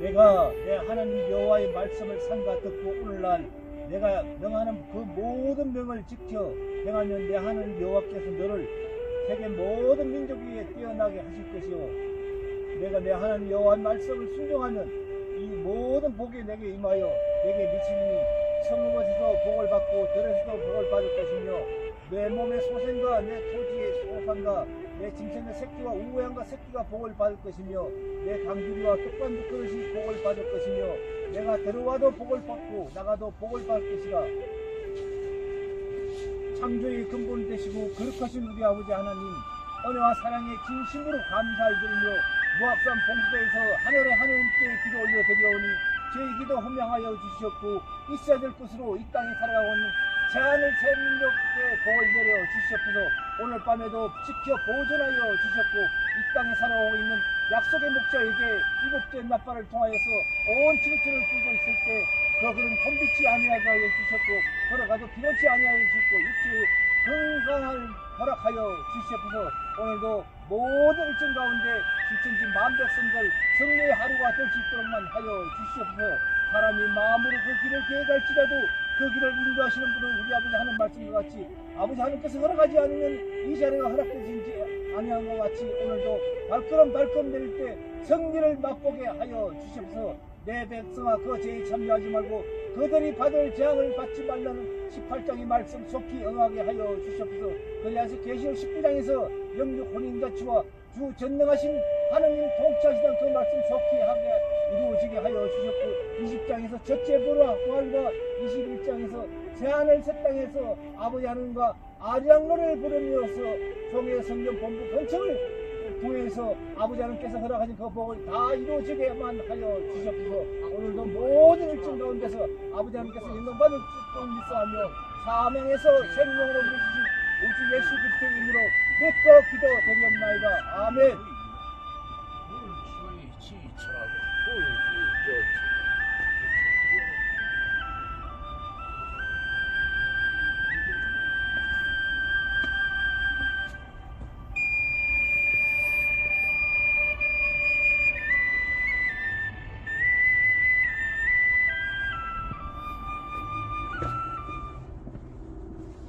내가 내 하나님 여호와의 말씀을 삼가 듣고 오늘날 내가 명하는 그 모든 명을 지켜 행하면 내 하나님 여호와께서 너를 세계 모든 민족 위에 뛰어나게 하실 것이요. 내가 내 하나님 여호와의 말씀을 순종하면 이 모든 복이 내게 임하여 내게 미치니 성읍에서도 복을 받고 들에서도 복을 받을 것이며 내 몸의 소생과 내 토지의 소산과 내 짐승의 새끼와 우양과 새끼가 복을 받을 것이며 내 강주리와 떡반도 그릇이 복을 받을 것이며 내가 들어와도 복을 받고 나가도 복을 받을 것이라. 창조의 근본 되시고 거룩하신 우리 아버지 하나님 은혜와 사랑에 진심으로 감사를 드리며 무합산 봉수대에서 하늘의 하나님께 기도 올려 드려오니 저희 기도 헌명하여 주시었고 있어야 될 것으로 이 땅에 살아가고 있는 제한을 생명력에 복을 내려 주시옵소서 오늘 밤에도 지켜 보존하여 주셨고 이 땅에 살아오고 있는 약속의 목자에게 일곱째 낮발을 통하여서 온 지구촌을 끌고 있을 때 그들은 험비치 아니하게 하여 주셨고 걸어가도 피곤치 아니하여 주셨고 육체의 건강을 허락하여 주시옵소서. 오늘도 모든 일정 가운데 지천지 만백성들 승리의 하루가 될 수 있도록만 하여 주시옵소서. 사람이 마음으로 그 길을 계획할지라도 그 길을 인도하시는 분은 우리 아버지 하는 말씀과 같이 아버지 하나님께서 허락하지 않으면 이 자리가 허락되지 아니한 것 같이 오늘도 발걸음 발걸음 내릴 때 승리를 맛보게 하여 주시옵소서. 내 백성아 그 죄에 참여하지 말고 그들이 받을 재앙을 받지 말라는 18장의 말씀 속히 응하게 하여 주시옵소서. 그리하서 계시록 19장에서 영육 혼인자치와 주 전능하신 하느님 통치하시던 그 말씀 속히 하게 이루어지게 하여 주셨고 20장에서 첫째 보라 부활과 21장에서 새하늘 새 땅에서 아버지 하나님과 아리랑노를 부르면서 종의 성령 본부 건축을 통해서 아버지 하나님께서 허락하신 그 복을 다 이루어지게만 하여 주셨소서 오늘도 모든 일정 가운데서 아버지 하나님께서 영광받을 뜻을 믿사하며 사명에서 생명으로 부르신 우주 예수 그리스도의 이름으로 믿고 기도드리옵나이다. 아멘